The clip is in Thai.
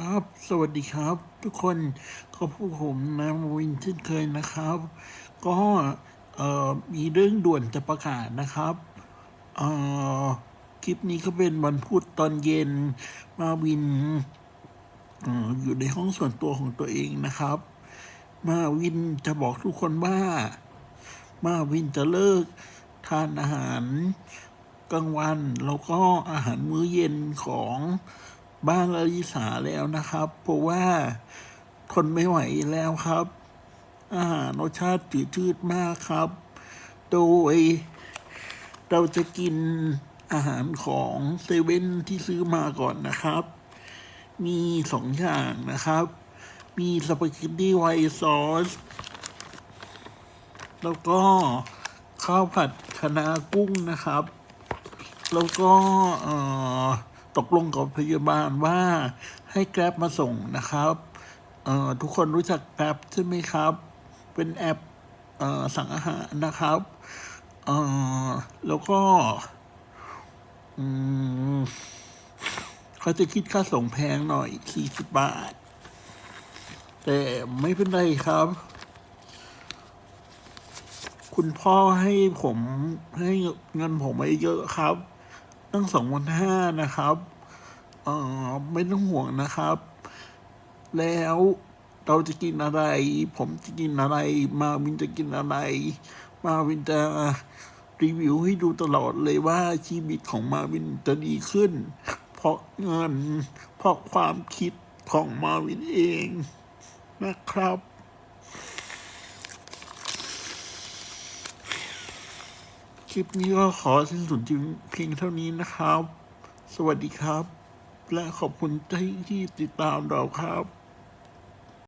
ครับ สวัสดีครับ ทุกคนก็พวกผมนะวินเช่นเคยนะครับ ก็มีเรื่องด่วนจะประกาศนะครับคลิปนี้ก็เป็นวันพุธตอนเย็นมาวินออยู่ในห้องส่วนตัวของตัวเองนะครับ มาวินจะบอกทุกคนว่า มาวินจะเลิกทานอาหารกลางวัน แล้วก็อาหารมื้อเย็นของ บ้านลลิสาแล้วนะครับ เพราะว่าทนไม่ไหวแล้วครับ อาหารรสชาติจืดชืดมากครับ โดย เราจะกินอาหารของเซเว่นที่ซื้อมาก่อนนะครับ มีสองอย่างนะครับ มีสปาเกตตี้ไวท์ซอส แล้วก็ข้าวผัดคะน้ากุ้งนะครับ แล้วก็เอ่อ ตกลงกับพยาบาลว่าให้แกร็บมาส่งนะครับทุกคนรู้จักแกร็บใช่ไหมครับ เป็นแอปอสั่งอาหารนะครับแล้วก็เขาจะคิดค่าส่งแพงหน่อยสี่สิบบาท แต่ไม่เป็นไรครับ คุณพ่อให้ผมให้เงินผมไปเยอะครับ ตั้งสองวันห้านะครับเอ่อไม่ต้องห่วงนะครับ แล้วเราจะกินอะไร ผมจะกินอะไร มาวินจะกินอะไร มาวินจะรีวิวให้ดูตลอดเลยว่าชีวิตของมาวินจะดีขึ้น เพราะเงินเพราะความคิดของมาวินเองนะครับ คลิปนี้ก็ขอสิ้นสุดจึงเพียงเท่านี้นะครับ สวัสดีครับ และขอบคุณที่ที่ติดตามเราครับ